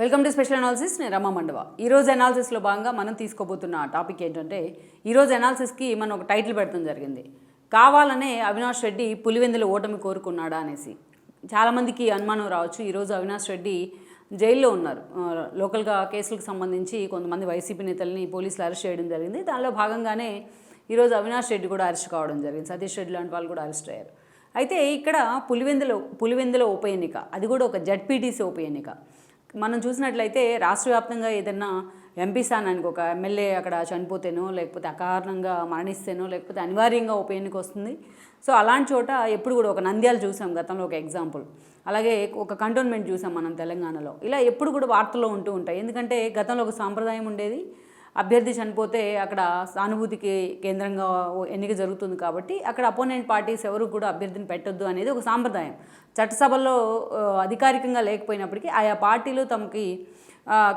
Welcome to special analysis నేను రమా మండవ. ఈరోజు అనాలిసిస్లో భాగంగా మనం తీసుకోబోతున్న టాపిక్ ఏంటంటే ఈరోజు అనాలిసిస్కి మనం ఒక టైటిల్ పెడతాం జరిగింది. కావాలనే అవినాష్ రెడ్డి పులివెందుల ఓటమి కోరుకున్నాడా అనేసి. చాలామందికి అనుమానం రావచ్చు ఈరోజు అవినాష్ రెడ్డి జైల్లో ఉన్నారు. లోకల్గా కేసులకు సంబంధించి కొంతమంది వైసీపీ నేతల్ని పోలీసులు అరెస్ట్ చేయడం జరిగింది. దానిలో భాగంగానే ఈరోజు అవినాష్ రెడ్డి కూడా అరెస్ట్ కావడం జరిగింది. సతీష్ రెడ్డి లాంటి వాళ్ళు కూడా అరెస్ట్ అయ్యారు. అయితే ఇక్కడ పులివెందుల పులివెందుల ఉప ఎన్నిక అది కూడా ఒక జడ్పీటీసీ ఉప ఎన్నిక. మనం చూసినట్లయితే రాష్ట్ర వ్యాప్తంగా ఏదన్నా ఎంపీ స్థానానికి ఒక ఎమ్మెల్యే అక్కడ చనిపోతేనో లేకపోతే అకారణంగా మరణిస్తేనో లేకపోతే అనివార్యంగా ఒక ఎన్నిక వస్తుంది. సో అలాంటి చోట ఎప్పుడు కూడా ఒక నంద్యాలు చూసాం గతంలో ఒక ఎగ్జాంపుల్ అలాగే ఒక కంటోన్మెంట్ చూసాం మనం తెలంగాణలో. ఇలా ఎప్పుడు కూడా వార్తల్లో ఉంటూ ఉంటాయి. ఎందుకంటే గతంలో ఒక సాంప్రదాయం ఉండేది. అభ్యర్థి చనిపోతే అక్కడ సానుభూతికి కేంద్రంగా ఓ ఎన్నిక జరుగుతుంది కాబట్టి అక్కడ అపోనెంట్ పార్టీస్ ఎవరు కూడా అభ్యర్థిని పెట్టొద్దు అనేది ఒక సాంప్రదాయం. చట్టసభల్లో అధికారికంగా లేకపోయినప్పటికీ ఆయా పార్టీలు తమకి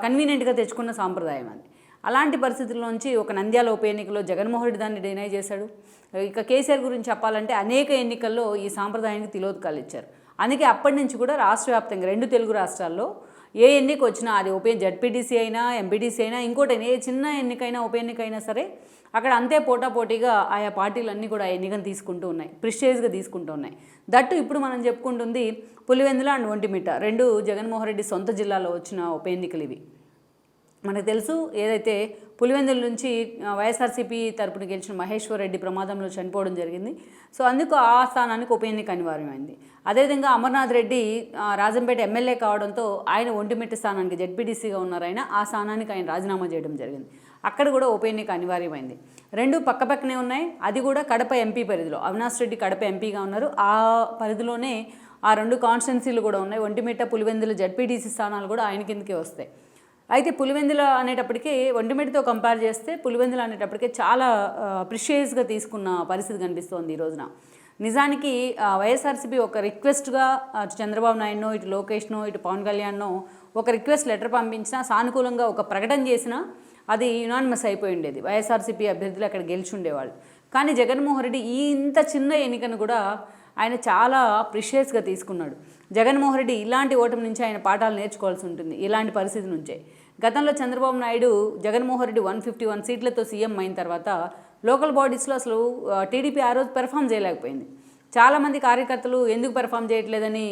కన్వీనియంట్గా తెచ్చుకున్న సాంప్రదాయం అది. అలాంటి పరిస్థితుల్లోంచి ఒక నంద్యాల ఉప ఎన్నికలో జగన్మోహన్ రెడ్డి దాన్ని డినై చేశాడు. ఇక కేసీఆర్ గురించి చెప్పాలంటే అనేక ఎన్నికల్లో ఈ సాంప్రదాయానికి తిలోదకాలు ఇచ్చారు. అందుకే అప్పటి నుంచి కూడా రాష్ట్ర వ్యాప్తంగా రెండు తెలుగు రాష్ట్రాల్లో ఏ ఎన్నిక వచ్చినా అది ఉప జడ్పీటీసీ అయినా ఎంపీటీసీ అయినా ఇంకోటి ఏ చిన్న ఎన్నికైనా ఉప ఎన్నికైనా సరే అక్కడ అంతే పోటాపోటీగా ఆయా పార్టీలన్నీ కూడా ఆ ఎన్నికను తీసుకుంటూ ఉన్నాయి ప్రిస్టేజ్గా తీసుకుంటూ ఉన్నాయి. దట్టు ఇప్పుడు మనం చెప్పుకుంటుంది పులివెందుల అండ్ ఒంటిమిట్ట రెండు జగన్మోహన్ రెడ్డి సొంత జిల్లాలో వచ్చిన ఉప ఎన్నికలు ఇవి. మనకు తెలుసు ఏదైతే పులివెందుల నుంచి వైఎస్ఆర్సీపీ తరపున గెలిచిన మహేశ్వర్ రెడ్డి ప్రమాదంలో చనిపోవడం జరిగింది. సో అందుకు ఆ స్థానానికి ఉప ఎన్నిక అనివార్యమైంది. అదేవిధంగా అమర్నాథ్ రెడ్డి రాజంపేట ఎమ్మెల్యే కావడంతో ఆయన ఒంటిమిట్ట స్థానానికి జడ్పీటీసీగా ఉన్నారు ఆయన ఆ స్థానానికి ఆయన రాజీనామా చేయడం జరిగింది. అక్కడ కూడా ఉప ఎన్నిక అనివార్యమైంది. రెండు పక్కపక్కనే ఉన్నాయి. అది కూడా కడప ఎంపీ పరిధిలో. అవినాష్ రెడ్డి కడప ఎంపీగా ఉన్నారు. ఆ పరిధిలోనే ఆ రెండు కాన్స్టిట్యున్సీలు కూడా ఉన్నాయి. ఒంటిమిట్ట పులివెందుల జడ్పీటీసీ స్థానాలు కూడా ఆయన కిందకే వస్తాయి. అయితే పులివెందుల అనేటప్పటికీ ఒంటిమిటితో కంపేర్ చేస్తే పులివెందుల అనేటప్పటికీ చాలా ప్రిషియస్గా తీసుకున్న పరిస్థితి కనిపిస్తోంది ఈ రోజున. నిజానికి వైఎస్ఆర్సీపీ ఒక రిక్వెస్ట్గా అటు చంద్రబాబు నాయుడునో ఇటు లోకేష్నో ఇటు పవన్ కళ్యాణ్నో ఒక రిక్వెస్ట్ లెటర్ పంపించినా సానుకూలంగా ఒక ప్రకటన చేసినా అది యునానిమస్ అయిపోయి ఉండేది. వైఎస్ఆర్సీపీ అభ్యర్థులు అక్కడ గెలిచి ఉండేవాళ్ళు. కానీ జగన్మోహన్ రెడ్డి ఈ ఇంత చిన్న ఎన్నికను కూడా ఆయన చాలా ప్రిషియస్గా తీసుకున్నాడు. జగన్మోహన్ రెడ్డి ఇలాంటి ఓటమి నుంచి ఆయన పాఠాలు నేర్చుకోవాల్సి ఉంటుంది ఇలాంటి పరిస్థితి నుంచే. గతంలో Chandrababu Naidu Jaganmohan Reddy one fifty one సీట్లతో సీఎం అయిన తర్వాత లోకల్ బాడీస్లో అసలు టీడీపీ ఆ రోజు పెర్ఫామ్ చేయలేకపోయింది. చాలామంది కార్యకర్తలు ఎందుకు పెర్ఫామ్ చేయట్లేదని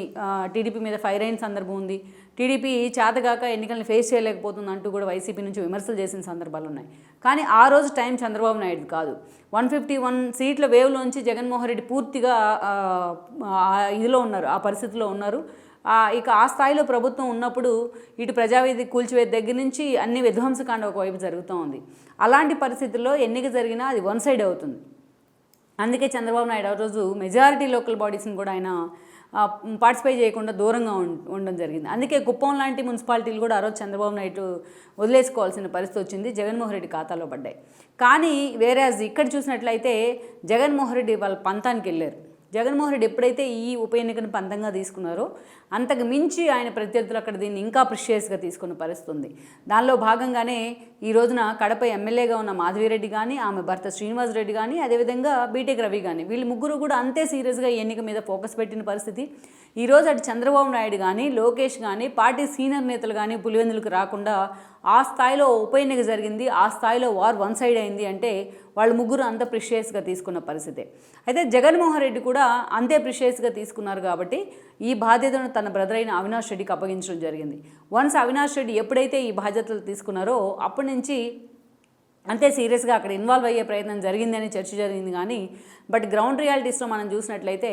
టీడీపీ మీద ఫైర్ అయిన సందర్భం ఉంది. టీడీపీ చేతగాక ఎన్నికల్ని ఫేస్ చేయలేకపోతుంది అంటూ కూడా వైసీపీ నుంచి విమర్శలు చేసిన సందర్భాలు ఉన్నాయి. కానీ ఆ రోజు టైం చంద్రబాబు నాయుడు కాదు. వన్ ఫిఫ్టీ వన్ సీట్ల వేవ్లోంచి జగన్మోహన్ రెడ్డి పూర్తిగా ఇదిలో ఉన్నారు ఆ పరిస్థితిలో ఉన్నారు. ఇక ఆ స్థాయిలో ప్రభుత్వం ఉన్నప్పుడు ఇటు ప్రజావేది కూల్చివేత దగ్గర నుంచి అన్ని విధ్వంసకాండ ఒకవైపు జరుగుతూ ఉంది. అలాంటి పరిస్థితుల్లో ఎన్నిక జరిగినా అది వన్ సైడ్ అవుతుంది. అందుకే చంద్రబాబు నాయుడు ఆ రోజు మెజారిటీ లోకల్ బాడీస్ని కూడా ఆయన పార్టిసిపేట్ చేయకుండా దూరంగా ఉండడం జరిగింది. అందుకే కుప్పం లాంటి మున్సిపాలిటీలు కూడా ఆ రోజు చంద్రబాబు నాయుడు వదిలేసుకోవాల్సిన పరిస్థితి వచ్చింది. జగన్మోహన్ రెడ్డి ఖాతాలో పడ్డాయి. కానీ వేరే ఇక్కడ చూసినట్లయితే జగన్మోహన్ రెడ్డి వాళ్ళ పంతానికి వెళ్ళారు. జగన్మోహన్ రెడ్డి ఎప్పుడైతే ఈ ఉప ఎన్నికను పంతంగా తీసుకున్నారో అంతకు మించి ఆయన ప్రత్యర్థులు అక్కడ దీన్ని ఇంకా ప్రిషియస్గా తీసుకున్న పరిస్థితి ఉంది దానిలో భాగంగానే ఈ రోజున కడప ఎమ్మెల్యేగా ఉన్న మాధవిరెడ్డి కానీ ఆమె భర్త శ్రీనివాస్ రెడ్డి కానీ అదేవిధంగా బీటెక్ రవి కానీ వీళ్ళు ముగ్గురు కూడా అంతే సీరియస్గా ఈ ఎన్నిక మీద ఫోకస్ పెట్టిన పరిస్థితి. ఈరోజు అటు చంద్రబాబు నాయుడు కానీ లోకేష్ కానీ పార్టీ సీనియర్ నేతలు కానీ పులివెందులకు రాకుండా ఆ స్థాయిలో ఉప ఎన్నిక జరిగింది. ఆ స్థాయిలో వార్ వన్ సైడ్ అయింది అంటే వాళ్ళు ముగ్గురు అంత ప్రిషియస్గా తీసుకున్న పరిస్థితే. అయితే జగన్మోహన్ రెడ్డి కూడా అంతే ప్రిషియస్గా తీసుకున్నారు కాబట్టి ఈ బాధ్యతను తన బ్రదర్ అయిన అవినాష్ రెడ్డికి అప్పగించడం జరిగింది. వన్స్ అవినాష్ రెడ్డి ఎప్పుడైతే ఈ బాధ్యతలు తీసుకున్నారో అప్పటి నుంచి అంతే సీరియస్గా అక్కడ ఇన్వాల్వ్ అయ్యే ప్రయత్నం జరిగిందని చర్చ జరిగింది కానీ బట్ గ్రౌండ్ రియాలిటీస్లో మనం చూసినట్లయితే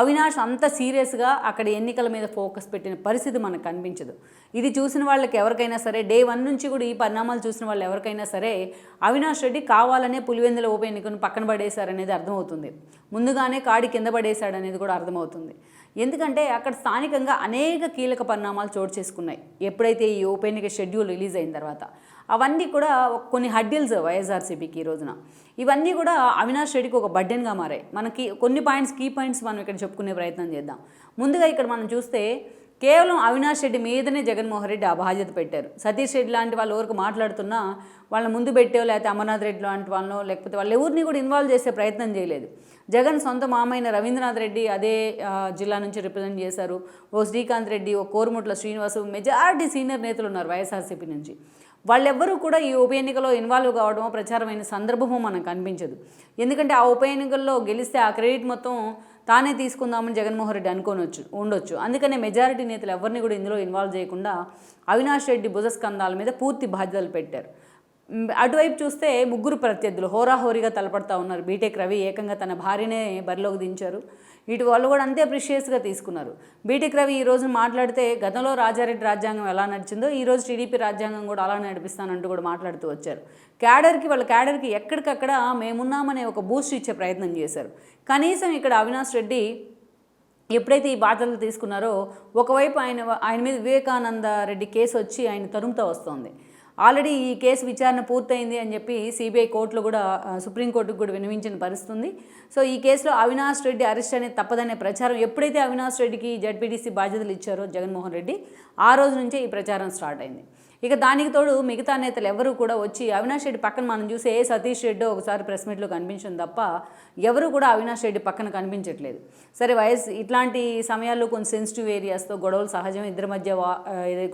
అవినాష్ అంత సీరియస్గా అక్కడ ఎన్నికల మీద ఫోకస్ పెట్టిన పరిస్థితి మనకు కనిపించదు. ఇది చూసిన వాళ్ళకి ఎవరికైనా సరే డే వన్ నుంచి కూడా ఈ పరిణామాలు చూసిన వాళ్ళు ఎవరికైనా సరే అవినాష్ రెడ్డి కావాలనే పులివెందుల ఉప ఎన్నికను పక్కన పడేశారనేది అర్థమవుతుంది. ముందుగానే కాడి కింద పడేశాడనేది కూడా అర్థమవుతుంది. ఎందుకంటే అక్కడ స్థానికంగా అనేక కీలక పరిణామాలు చోటు చేసుకున్నాయి. ఎప్పుడైతే ఈ ఉప షెడ్యూల్ రిలీజ్ అయిన తర్వాత. అవన్నీ కూడా కొన్ని హడ్డిల్స్ వైఎస్ఆర్సీపీకి ఈ రోజున. ఇవన్నీ కూడా అవినాష్ రెడ్డికి ఒక బడ్డెన్గా మారాయి. మనకి కొన్ని పాయింట్స్ కీ పాయింట్స్ మనం ఇక్కడ చెప్పుకునే ప్రయత్నం చేద్దాం. ముందుగా ఇక్కడ మనం చూస్తే కేవలం అవినాష్ రెడ్డి మీదనే జగన్మోహన్ రెడ్డి ఆ బాధ్యత పెట్టారు. సతీష్ రెడ్డి లాంటి వాళ్ళు ఎవరికి మాట్లాడుతున్నా వాళ్ళని ముందు పెట్టో లేకపోతే అమర్నాథ్ రెడ్డి లాంటి వాళ్ళనో లేకపోతే వాళ్ళు ఎవరిని కూడా ఇన్వాల్వ్ చేసే ప్రయత్నం చేయలేదు. జగన్ సొంత మామైన రవీంద్రనాథ్ రెడ్డి అదే జిల్లా నుంచి రిప్రజెంట్ చేశారు. ఓ శ్రీకాంత్ రెడ్డి ఓ కోరుముట్ల శ్రీనివాసు మెజారిటీ సీనియర్ నేతలు ఉన్నారు వైఎస్ఆర్సీపీ నుంచి. వాళ్ళెవ్వరూ కూడా ఈ ఉప ఎన్నికలో ఇన్వాల్వ్ కావడమో ప్రచారమైన సందర్భమో మనకు కనిపించదు ఎందుకంటే ఆ ఉప ఎన్నికల్లో గెలిస్తే ఆ క్రెడిట్ మొత్తం తానే తీసుకుందామని జగన్మోహన్ రెడ్డి అనుకోనొచ్చు ఉండొచ్చు. అందుకనే మెజారిటీ నేతలు ఎవరిని కూడా ఇందులో ఇన్వాల్వ్ చేయకుండా అవినాష్ రెడ్డి భుజస్కంధాల మీద పూర్తి బాధ్యతలు పెట్టారు. అటువైపు చూస్తే ముగ్గురు ప్రత్యర్థులు హోరాహోరీగా తలపడతా ఉన్నారు. బీటెక్ రవి ఏకంగా తన భార్యనే బరిలోకి దించారు. ఇటు వాళ్ళు కూడా అంతే ప్రిషియస్గా తీసుకున్నారు. బీటెక్ రవి ఈ రోజు మాట్లాడితే గతంలో రాజారెడ్డి రాజ్యాంగం ఎలా నడిచిందో ఈ రోజు టీడీపీ రాజ్యాంగం కూడా అలా నడిపిస్తానంటూ కూడా మాట్లాడుతూ వచ్చారు. క్యాడర్కి వాళ్ళ క్యాడర్కి ఎక్కడికక్కడ మేమున్నామనే ఒక బూస్ట్ ఇచ్చే ప్రయత్నం చేశారు. కనీసం ఇక్కడ అవినాష్ రెడ్డి ఎప్పుడైతే ఈ బాధ్యతలు తీసుకున్నారో ఒకవైపు ఆయన ఆయన మీద వివేకానంద రెడ్డి కేసు వచ్చి ఆయన తరుముతా వస్తోంది. ఆల్రెడీ ఈ కేసు విచారణ పూర్తయింది అని చెప్పి సిబిఐ కోర్టులో కూడా సుప్రీంకోర్టుకు కూడా వినిపించిన పరిస్థితుంది. సో ఈ కేసులో అవినాష్ రెడ్డి అరెస్ట్ అనేది తప్పదనే ప్రచారం ఎప్పుడైతే అవినాష్ రెడ్డికి జడ్పీటీసీ బాధ్యతలు ఇచ్చారో జగన్మోహన్ రెడ్డి ఆ రోజు నుంచే ఈ ప్రచారం స్టార్ట్ అయింది. ఇక దానికి తోడు మిగతా నేతలు ఎవరూ కూడా వచ్చి అవినాష్ రెడ్డి పక్కన మనం చూసే ఏ సతీష్ రెడ్డి ఒకసారి ప్రెస్ మీట్లో కనిపించింది తప్ప ఎవరు కూడా అవినాష్ రెడ్డి పక్కన కనిపించట్లేదు. సరే వయస్ ఇట్లాంటి సమయాల్లో కొన్ని సెన్సిటివ్ ఏరియాస్తో గొడవలు సహజం ఇద్దరి మధ్య వా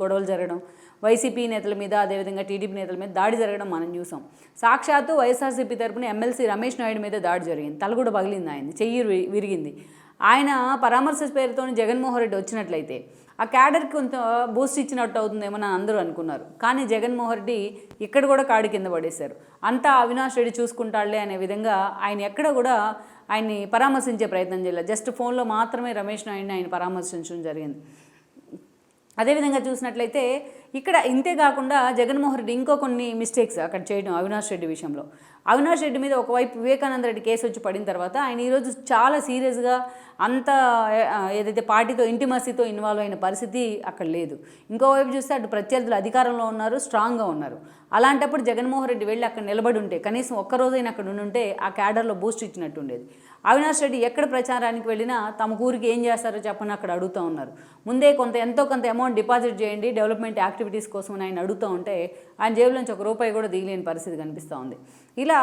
గొడవలు జరగడం వైసీపీ నేతల మీద అదేవిధంగా టీడీపీ నేతల మీద దాడి జరగడం మనం చూసాం. సాక్షాత్తు వైఎస్ఆర్సీపీ తరపున ఎమ్మెల్సీ రమేష్ నాయుడు మీద దాడి జరిగింది. తల కూడా పగిలింది ఆయన చెయ్యి విరిగింది. ఆయన పరామర్శ పేరుతో జగన్మోహన్ రెడ్డి వచ్చినట్లయితే ఆ క్యాడర్కి కొంత బూస్ట్ ఇచ్చినట్టు అవుతుందేమో అని అందరూ అనుకున్నారు. కానీ జగన్మోహన్ రెడ్డి ఇక్కడ కూడా కాడి కింద పడేశారు. అంతా అవినాష్ రెడ్డి చూసుకుంటాడులే అనే విధంగా ఆయన ఎక్కడ కూడా ఆయన్ని పరామర్శించే ప్రయత్నం చేయలేదు. జస్ట్ ఫోన్లో మాత్రమే రమేష్ నాయుడిని ఆయన పరామర్శించడం జరిగింది. అదేవిధంగా చూసినట్లయితే ఇక్కడ ఇంతే కాకుండా జగన్మోహన్ రెడ్డి ఇంకో కొన్ని మిస్టేక్స్ అక్కడ చేయడం అవినాష్ రెడ్డి విషయంలో. అవినాష్ రెడ్డి మీద ఒకవైపు వివేకానంద రెడ్డి కేసు వచ్చి పడిన తర్వాత ఆయన ఈరోజు చాలా సీరియస్గా అంత ఏదైతే పార్టీతో ఇంటిమసీతో ఇన్వాల్వ్ అయిన పరిస్థితి అక్కడ లేదు. ఇంకోవైపు చూస్తే అటు ప్రత్యర్థులు అధికారంలో ఉన్నారు స్ట్రాంగ్గా ఉన్నారు. అలాంటప్పుడు జగన్మోహన్ రెడ్డి వెళ్ళి అక్కడ నిలబడి ఉంటే కనీసం ఒక్కరోజైనా అక్కడ ఉండి ఉంటే ఆ క్యాడర్లో బూస్ట్ ఇచ్చినట్టు ఉండేది. అవినాష్ రెడ్డి ఎక్కడ ప్రచారానికి వెళ్ళినా తమ ఊరికి ఏం చేస్తారో చెప్పని అక్కడ అడుగుతూ ఉన్నారు. ముందే కొంత ఎంతో కొంత అమౌంట్ డిపాజిట్ చేయండి డెవలప్మెంట్ యాక్టివిటీస్ కోసం ఆయన అడుగుతూ ఉంటే ఆయన జేబులోంచి ఒక రూపాయి కూడా దిగలేని పరిస్థితి కనిపిస్తూ ఉంది. ఇలా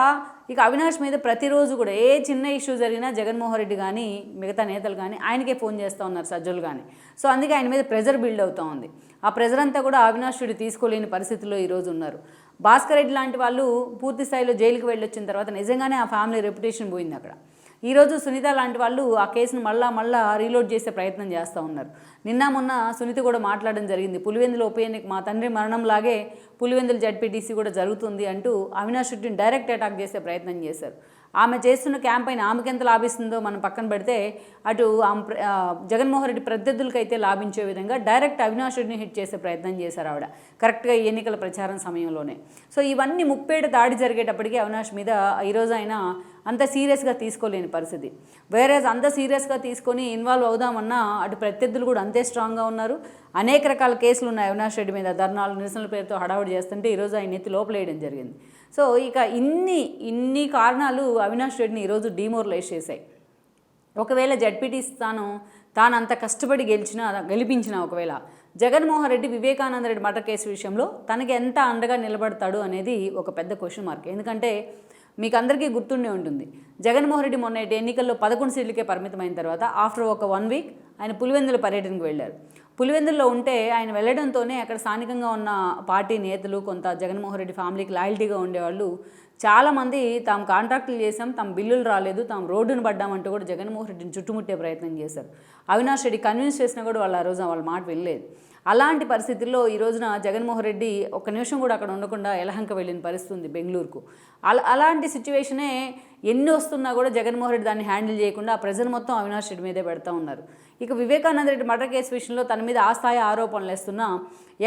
ఇక అవినాష్ మీద ప్రతిరోజు కూడా ఏ చిన్న ఇష్యూ జరిగినా జగన్మోహన్ రెడ్డి కానీ మిగతా నేతలు కానీ ఆయనకే ఫోన్ చేస్తూ ఉన్నారు సజ్జలు కానీ సో అందుకే ఆయన మీద ప్రెజర్ బిల్డ్ అవుతూ ఉంది. ఆ ప్రెజర్ అంతా కూడా అవినాష్డి తీసుకోలేని పరిస్థితిలో ఈరోజు ఉన్నారు. భాస్కర్ రెడ్డి లాంటి వాళ్ళు పూర్తి స్థాయిలో జైలుకి వెళ్ళొచ్చిన తర్వాత నిజంగానే ఆ ఫ్యామిలీ రెప్యుటేషన్ పోయింది అక్కడ. ఈరోజు సునీత లాంటి వాళ్ళు ఆ కేసును మళ్ళా మళ్ళా రీలోడ్ చేసే ప్రయత్నం చేస్తూ ఉన్నారు. నిన్న మొన్న సునీత కూడా మాట్లాడడం జరిగింది. పులివెందుల ఉప ఎన్నిక మా తండ్రి మరణంలాగే పులివెందుల జడ్పీటీసీ కూడా జరుగుతుంది అంటూ అవినాష్ రెడ్డిని డైరెక్ట్ అటాక్ చేసే ప్రయత్నం చేశారు. ఆమె చేస్తున్న క్యాంపెయిన్ ఆమెకి ఎంత లాభిస్తుందో మనం పక్కన పెడితే అటు ఆమె జగన్మోహన్ రెడ్డి ప్రత్యర్థులకైతే లాభించే విధంగా డైరెక్ట్ అవినాష్ రెడ్డిని హిట్ చేసే ప్రయత్నం చేశారు ఆవిడ. కరెక్ట్గా ఎన్నికల ప్రచారం సమయంలోనే. సో ఇవన్నీ ముప్పేట దాడి జరిగేటప్పటికీ అవినాష్ మీద ఈరోజు ఆయన అంత సీరియస్గా తీసుకోలేని పరిస్థితి. వేరే అంత సీరియస్గా తీసుకొని ఇన్వాల్వ్ అవుదామన్నా అటు ప్రత్యర్థులు కూడా అంతే స్ట్రాంగ్గా ఉన్నారు. అనేక రకాల కేసులు ఉన్నాయి అవినాష్ రెడ్డి మీద. ధర్నాలు నిరసనల పేరుతో హడావుడి చేస్తుంటే ఈరోజు ఆయన ఎత్తి లోపలేయడం జరిగింది. సో ఇక ఇన్ని ఇన్ని కారణాలు అవినాష్ రెడ్డిని ఈరోజు డిమోరలైజ్ చేశాయి. ఒకవేళ జడ్పీటీ స్థానం తాను అంత కష్టపడి గెలిచినా గెలిపించినా ఒకవేళ జగన్మోహన్ రెడ్డి వివేకానంద రెడ్డి మర్డర్ కేసు విషయంలో తనకి ఎంత అండగా నిలబడతాడు అనేది ఒక పెద్ద క్వశ్చన్ మార్క్ ఎందుకంటే మీకు అందరికీ గుర్తుండే ఉంటుంది. జగన్మోహన్ రెడ్డి మొన్న ఎన్నికల్లో పదకొండు సీట్లకే పరిమితమైన తర్వాత ఆఫ్టర్ ఒక వన్ వీక్ ఆయన పులివెందుల పర్యటనకు వెళ్ళారు. పులివెందుల్లో ఉంటే ఆయన వెళ్ళడంతోనే అక్కడ స్థానికంగా ఉన్న పార్టీ నేతలు కొంత జగన్మోహన్ రెడ్డి ఫ్యామిలీకి లాయల్టీగా ఉండేవాళ్ళు చాలామంది తాము కాంట్రాక్టులు చేసాం తమ బిల్లులు రాలేదు తాము రోడ్డును పడ్డామంటూ కూడా జగన్మోహన్ రెడ్డిని చుట్టుముట్టే ప్రయత్నం చేశారు. అవినాష్ రెడ్డి కన్విన్స్ చేసినా కూడా వాళ్ళు ఆ రోజు వాళ్ళ మాట వెళ్ళలేదు అలాంటి పరిస్థితుల్లో ఈ రోజున జగన్మోహన్ రెడ్డి ఒక్క నిమిషం కూడా అక్కడ ఉండకుండా ఎలహంక వెళ్ళిన పరిస్థితి ఉంది బెంగళూరుకు. అలా అలాంటి సిచ్యువేషనే ఎన్ని వస్తున్నా కూడా జగన్మోహన్ రెడ్డి దాన్ని హ్యాండిల్ చేయకుండా ఆ ప్రజలు మొత్తం అవినాష్ రెడ్డి మీదే పెడతా ఉన్నారు. ఇక వివేకానంద రెడ్డి మర్డర్ కేసు విషయంలో తన మీద ఆ స్థాయి ఆరోపణలు వేస్తున్నా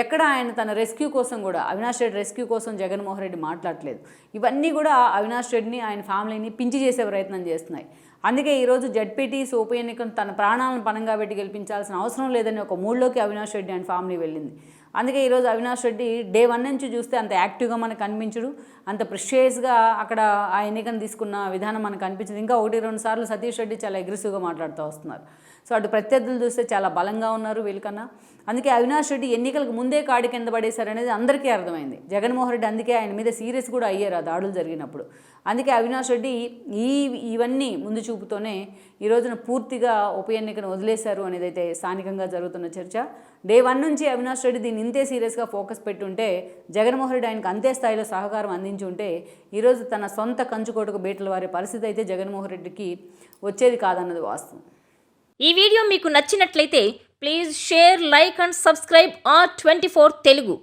ఎక్కడ ఆయన తన రెస్క్యూ కోసం కూడా అవినాష్ రెడ్డి రెస్క్యూ కోసం జగన్మోహన్ రెడ్డి మాట్లాడలేదు ఇవన్నీ కూడా అవినాష్ రెడ్డిని ఆయన ఫ్యామిలీని పించి చేసే ప్రయత్నం చేస్తున్నాయి. అందుకే ఈరోజు జడ్పీటీస్ ఉప ఎన్నికను తన ప్రాణాలను పణంగా పెట్టి గెలిపించాల్సిన అవసరం లేదని ఒక మూడ్లోకి అవినాష్ రెడ్డి అండ్ ఫ్యామిలీ వెళ్ళింది. అందుకే ఈరోజు అవినాష్ రెడ్డి డే వన్ నుంచి చూస్తే అంత యాక్టివ్గా మనకు కనిపించడు. అంత ప్రిషియస్గా అక్కడ ఆ ఎన్నికను తీసుకున్న విధానం మనకు అనిపించింది. ఇంకా ఒకటి రెండు సార్లు సతీష్ రెడ్డి చాలా అగ్రెసివ్గా మాట్లాడుతూ వస్తున్నారు. సో అటు ప్రత్యర్థులు చూస్తే చాలా బలంగా ఉన్నారు వీళ్ళకన్నా. అందుకే అవినాష్ రెడ్డి ఎన్నికలకు ముందే కాడి కింద పడేశారనేది అందరికీ అర్థమైంది. జగన్మోహన్ రెడ్డి అందుకే ఆయన మీద సీరియస్ కూడా అయ్యారు ఆ దాడులు జరిగినప్పుడు. అందుకే అవినాష్ రెడ్డి ఈ ఇవన్నీ ముందు చూపుతోనే ఈ రోజున పూర్తిగా ఉప ఎన్నికను వదిలేశారు అనేది అయితే స్థానికంగా జరుగుతున్న చర్చ. డే వన్ నుంచి అవినాష్ రెడ్డి దీన్ని ఇంతే సీరియస్గా ఫోకస్ పెట్టుంటే జగన్మోహన్ రెడ్డి ఆయనకు అంతే స్థాయిలో సహకారం అందించారు అందించి ఉంటే ఈరోజు తన సొంత కంచుకోటకు బీటల వారి పరిస్థితి అయితే జగన్మోహన్ రెడ్డికి వచ్చేది కాదన్నది వాస్తవం. ఈ వీడియో మీకు నచ్చినట్లయితే please share like and subscribe R twenty four Telugu.